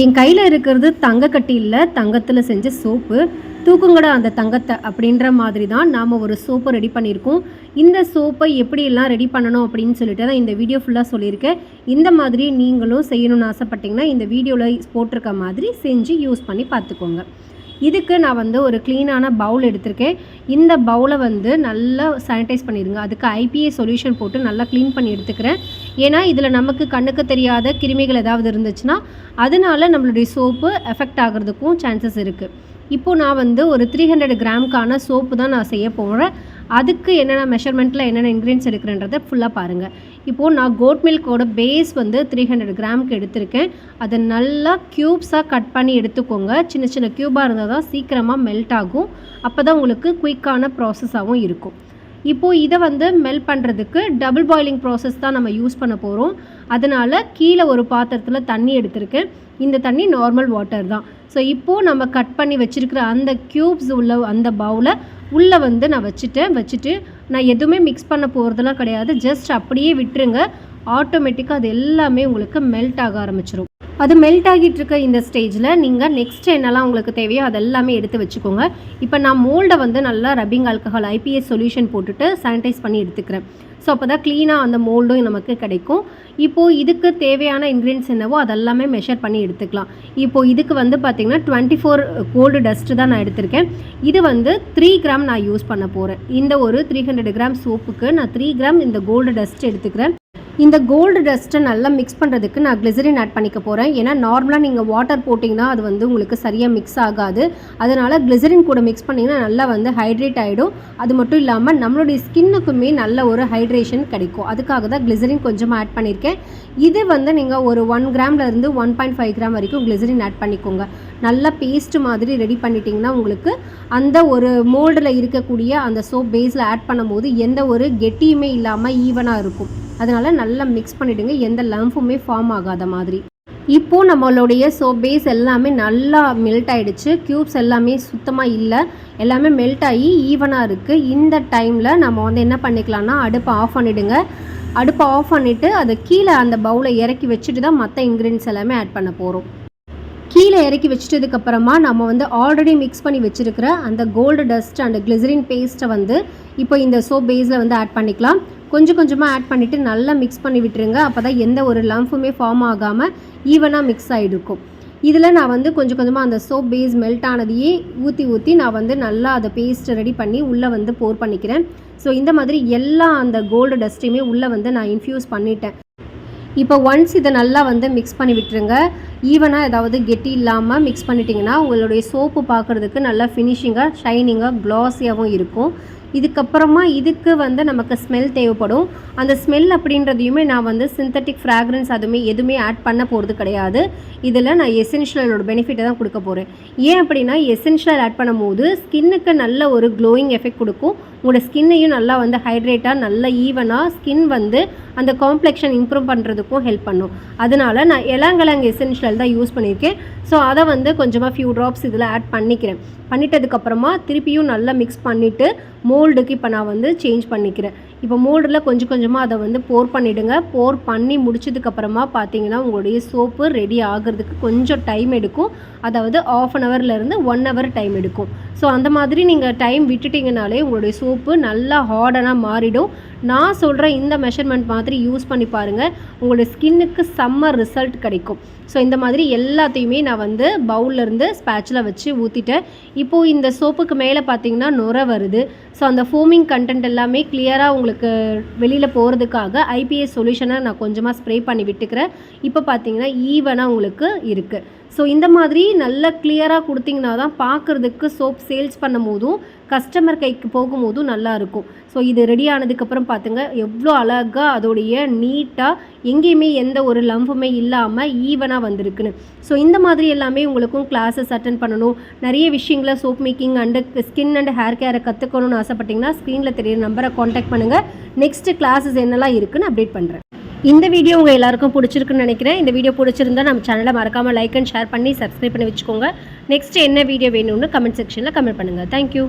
என் கையில் இருக்கிறது தங்கக்கட்டி இல்லை தங்கத்தில் செஞ்ச சோப்பு. தூக்குங்கடா அந்த தங்கத்தை அப்படின்ற மாதிரி தான் நாம் ஒரு சோப்பை ரெடி பண்ணியிருக்கோம். இந்த சோப்பை எப்படியெல்லாம் ரெடி பண்ணணும் அப்படின்னு சொல்லிட்டு தான் இந்த வீடியோ ஃபுல்லாக சொல்லியிருக்கேன். இந்த மாதிரி நீங்களும் செய்யணும்னு ஆசைப்பட்டீங்கன்னா இந்த வீடியோவில் போட்டிருக்க மாதிரி செஞ்சு யூஸ் பண்ணி பார்த்துக்கோங்க. இதுக்கு நான் வந்து ஒரு க்ளீனான பவுல் எடுத்திருக்கேன். இந்த பவுலை வந்து நல்லா சானிடைஸ் பண்ணிடுங்க அதுக்கு ஐபிஏ சொல்யூஷன் போட்டு நல்லா க்ளீன் பண்ணி எடுத்துக்கிறேன். ஏன்னா இதில் நமக்கு கண்ணுக்கு தெரியாத கிருமிகள் ஏதாவது இருந்துச்சுன்னா அதனால நம்மளுடைய சோப்பு எஃபெக்ட் ஆகிறதுக்கும் சான்சஸ் இருக்குது இப்போது நான் வந்து ஒரு த்ரீ ஹண்ட்ரட் கிராமுக்கான சோப்பு தான் நான் செய்ய போகிறேன் அதுக்கு என்னென்ன மெஷர்மெண்ட்டில் என்னென்ன இன்க்ரீடியன்ஸ் எடுக்கிறேன்றதை ஃபுல்லாக பாருங்கள் இப்போது நான் கோட் மில்கோட பேஸ் வந்து த்ரீ ஹண்ட்ரட் கிராமுக்கு எடுத்திருக்கேன். அதை நல்லா க்யூப்ஸாக கட் பண்ணி எடுத்துக்கோங்க. சின்ன சின்ன க்யூபாக இருந்தால் தான் சீக்கிரமாக மெல்ட் ஆகும். அப்போ தான் உங்களுக்கு குயிக்கான ப்ராசஸாகவும் இருக்கும். இப்போது இதை வந்து மெல்ட் பண்ணுறதுக்கு டபுள் பாயிலிங் ப்ராசஸ் தான் நம்ம யூஸ் பண்ண போகிறோம் அதனால் கீழே ஒரு பாத்திரத்தில் தண்ணி எடுத்திருக்கேன். இந்த தண்ணி நார்மல் வாட்டர் தான். ஸோ இப்போது நம்ம கட் பண்ணி வச்சுருக்கிற அந்த க்யூப்ஸ் உள்ள அந்த பவுலை உள்ளே வந்து நான் வச்சுட்டேன். வச்சுட்டு நான் எதுவுமே மிக்ஸ் பண்ண போகிறதுலாம் கிடையாது. ஜஸ்ட் அப்படியே விட்டுருங்க. ஆட்டோமேட்டிக்காக அது எல்லாமே உங்களுக்கு மெல்ட் ஆக ஆரம்பிச்சிடும் அது மெல்ட் ஆகிட்டு இருக்க இந்த ஸ்டேஜில் நீங்கள் நெக்ஸ்ட் என்னெல்லாம் உங்களுக்கு தேவையோ அதெல்லாமே எடுத்து வச்சுக்கோங்க. இப்போ நான் மோல்டை வந்து நல்லா ரப்பிங் ஆல்கஹால் ஐபிஎஸ் சொல்யூஷன் போட்டுட்டு சானிடைஸ் பண்ணி எடுத்துக்கிறேன். ஸோ அப்போ தான் க்ளீனாக அந்த மோல்டும் நமக்கு கிடைக்கும். இப்போது இதுக்கு தேவையான இன்க்ரீடியன்ஸ் என்னவோ அதெல்லாமே மெஷர் பண்ணி எடுத்துக்கலாம். இப்போது இதுக்கு வந்து பார்த்திங்கன்னா டுவெண்ட்டி ஃபோர் கோல்டு டஸ்ட்டு தான் நான் எடுத்திருக்கேன். இது வந்து த்ரீ கிராம் நான் யூஸ் பண்ண போகிறேன் இந்த ஒரு த்ரீ ஹண்ட்ரட் கிராம் சோப்புக்கு நான் த்ரீ கிராம் இந்த கோல்டு டஸ்ட் எடுத்துக்கிறேன். இந்த கோல்டு டஸ்ட்டை நல்லா மிக்ஸ் பண்ணுறதுக்கு நான் கிளிசரின் ஆட் பண்ணிக்க போகிறேன் ஏன்னா நார்மலாக நீங்கள் வாட்டர் போட்டிங்கன்னா அது வந்து உங்களுக்கு சரியாக மிக்ஸ் ஆகாது. அதனால் கிளிசரின் கூட மிக்ஸ் பண்ணிங்கன்னா நல்லா வந்து ஹைட்ரேட் ஆகிடும் அது மட்டும் இல்லாமல் நம்மளுடைய ஸ்கின்னுக்குமே நல்ல ஒரு ஹைட்ரேஷன் கிடைக்கும். அதுக்காக தான் கிளிசரின் கொஞ்சமாக ஆட் பண்ணியிருக்கேன் இது வந்து நீங்கள் ஒரு ஒன் கிராம்லேருந்து ஒன் பாயிண்ட் ஃபைவ் கிராம் வரைக்கும் கிளிசரின் ஆட் பண்ணிக்கோங்க. நல்லா பேஸ்ட் மாதிரி ரெடி பண்ணிட்டீங்கன்னா உங்களுக்கு அந்த ஒரு மோல்டில் இருக்கக்கூடிய அந்த சோப் பேஸில் ஆட் பண்ணும்போது எந்த ஒரு கெட்டியுமே இல்லாமல் ஈவனாக இருக்கும். அதனால் நல்லா மிக்ஸ் பண்ணிவிடுங்க எந்த லம்ஃபுமே ஃபார்ம் ஆகாத மாதிரி. இப்போது நம்மளுடைய சோப் பேஸ் எல்லாமே நல்லா மெல்ட் ஆகிடுச்சு க்யூப்ஸ் எல்லாமே சுத்தமாக இல்லை. எல்லாமே மெல்ட் ஆகி ஈவனாக இருக்குது இந்த டைமில் நம்ம வந்து என்ன பண்ணிக்கலாம்னா அடுப்பை ஆஃப் பண்ணிவிடுங்க அடுப்பை ஆஃப் பண்ணிவிட்டு அதை கீழே அந்த பவுலை இறக்கி வச்சுட்டு தான் மற்ற இன்க்ரீடியன்ஸ் எல்லாமே ஆட் பண்ண போகிறோம் கீழே இறக்கி வச்சிட்டதுக்கப்புறமா நம்ம வந்து ஆல்ரெடி மிக்ஸ் பண்ணி வச்சுருக்கிற அந்த கோல்டு டஸ்ட் அண்ட் கிளிசரின் பேஸ்ட்டை வந்து இப்போ இந்த சோப் பேஸில் வந்து ஆட் பண்ணிக்கலாம். கொஞ்சம் கொஞ்சமாக ஆட் பண்ணிவிட்டு நல்லா மிக்ஸ் பண்ணி விட்டுருங்க. அப்போ தான் எந்த ஒரு லம்ஃபுமே ஃபார்ம் ஆகாமல் ஈவனாக மிக்ஸ் ஆகிருக்கும் இதில் நான் வந்து கொஞ்சம் கொஞ்சமாக அந்த சோப் பேஸ் மெல்ட் ஆனதையே ஊற்றி ஊற்றி நான் வந்து நல்லா அதை பேஸ்ட் ரெடி பண்ணி உள்ளே வந்து போர் பண்ணிக்கிறேன். ஸோ இந்த மாதிரி எல்லா அந்த கோல்டு டஸ்ட்டையுமே உள்ளே வந்து நான் இன்ஃப்யூஸ் பண்ணிட்டேன். இப்போ ஒன்ஸ் இதை நல்லா வந்து மிக்ஸ் பண்ணி விட்டுருங்க. ஈவனாக ஏதாவது கெட்டி இல்லாமல் மிக்ஸ் பண்ணிட்டீங்கன்னா உங்களுடைய சோப்பு பார்க்குறதுக்கு நல்லா ஃபினிஷிங்காக ஷைனிங்காக க்ளாஸியாகவும் இருக்கும். இதுக்கப்புறமா இதுக்கு வந்து நமக்கு ஸ்மெல் தேவைப்படும். அந்த ஸ்மெல் அப்படின்றதையுமே நான் வந்து சிந்தட்டிக் ஃப்ராக்ரன்ஸ் அதுவுமே எதுவுமே ஆட் பண்ண போகிறது கிடையாது. இதில் நான் எசென்ஷியலோட பெனிஃபிட்டை தான் கொடுக்க போகிறேன் ஏன் அப்படின்னா எசென்ஷியல் ஆட் பண்ணும்போது ஸ்கின்னுக்கு நல்ல ஒரு க்ளோயிங் எஃபெக்ட் கொடுக்கும். உங்களோட ஸ்கின்னையும் நல்லா வந்து ஹைட்ரேட்டாக நல்ல ஈவனாக ஸ்கின் வந்து அந்த காம்ப்ளெக்ஷன் இம்ப்ரூவ் பண்ணுறதுக்கும் ஹெல்ப் பண்ணும். அதனால் நான் எலாங்கலாங் எசென்ஷியல் தான் யூஸ் பண்ணியிருக்கேன். ஸோ அதை வந்து கொஞ்சமாக ஃபியூ ட்ராப்ஸ் இதில் ஆட் பண்ணிக்கிறேன். பண்ணிட்டதுக்கப்புறமா திருப்பியும் நல்லா மிக்ஸ் பண்ணிவிட்டு மோல்டுக்கு இப்போ நான் வந்து சேஞ்ச் பண்ணிக்கிறேன். இப்போ மோல்டில் கொஞ்சம் கொஞ்சமாக அதை வந்து போர் பண்ணிவிடுங்க போர் பண்ணி முடிச்சதுக்கப்புறமா பார்த்தீங்கன்னா உங்களுடைய சோப்பு ரெடி ஆகிறதுக்கு கொஞ்சம் டைம் எடுக்கும். அதாவது ஆஃப் அன் ஹவர்லேருந்து ஒன் ஹவர் டைம் எடுக்கும். ஸோ அந்த மாதிரி நீங்கள் டைம் விட்டுட்டிங்கனாலே உங்களுடைய சோப்பு நல்லா ஹார்டனாக மாறிடும். நான் சொல்கிற இந்த மெஷர்மெண்ட் மாதிரி யூஸ் பண்ணி பாருங்கள் உங்களோட ஸ்கின்னுக்கு செம்ம ரிசல்ட் கிடைக்கும். ஸோ இந்த மாதிரி எல்லாத்தையுமே நான் வந்து பவுல்லேருந்து ஸ்பேச்சில் வச்சு ஊற்றிட்டேன் இப்போது இந்த சோப்புக்கு மேலே பார்த்தீங்கன்னா நுர வருது. ஸோ அந்த ஃபோமிங் கண்டென்ட் எல்லாமே கிளியராக உங்களுக்கு வெளியில் போகிறதுக்காக ஐபிஎஸ் சொல்யூஷனை நான் கொஞ்சமாக ஸ்ப்ரே பண்ணி விட்டுக்கிறேன். இப்போ பார்த்தீங்கன்னா ஈவனாக உங்களுக்கு இருக்குது ஸோ இந்த மாதிரி நல்லா கிளியராக கொடுத்தீங்கன்னா தான் பார்க்குறதுக்கு சோப் சேல்ஸ் பண்ணும் போதும் கஸ்டமர் கைக்கு போகும்போதும் நல்லாயிருக்கும் ஸோ இது ரெடி ஆனதுக்கப்புறம் பார்த்துங்க எவ்வளோ அழகாக அதோடைய நீட்டாக எங்கேயுமே எந்த ஒரு லம்புமே இல்லாமல் ஈவனாக வந்திருக்குன்னு. ஸோ இந்த மாதிரி எல்லாமே உங்களுக்கும் கிளாஸஸ் அட்டன் பண்ணணும். நிறைய விஷயங்களை soap making and skin and hair கேரை கற்றுக்கணும்னு ஆசைப்பட்டிங்கன்னா ஸ்க்ரீனில் தெரியுற நம்பரை காண்டாக்ட் பண்ணுங்கள் நெக்ஸ்ட்டு கிளாஸஸ் என்னெல்லாம் இருக்குன்னு அப்டேட் பண்ணுறேன் இந்த வீடியோ உங்கள் எல்லாருக்கும் பிடிச்சிருக்குன்னு நினைக்கிறேன். இந்த வீடியோ பிடிச்சிருந்தா நம்ம சேனலை மறக்காமல் லைக் அண்ட் ஷேர் பண்ணி சப்ஸ்கிரைப் பண்ணி வச்சுக்கோங்க. நெக்ஸ்ட் என்ன வீடியோ வேணும்னு கமெண்ட் செக்ஷனில் கமெண்ட் பண்ணுங்கள் தேங்க்யூ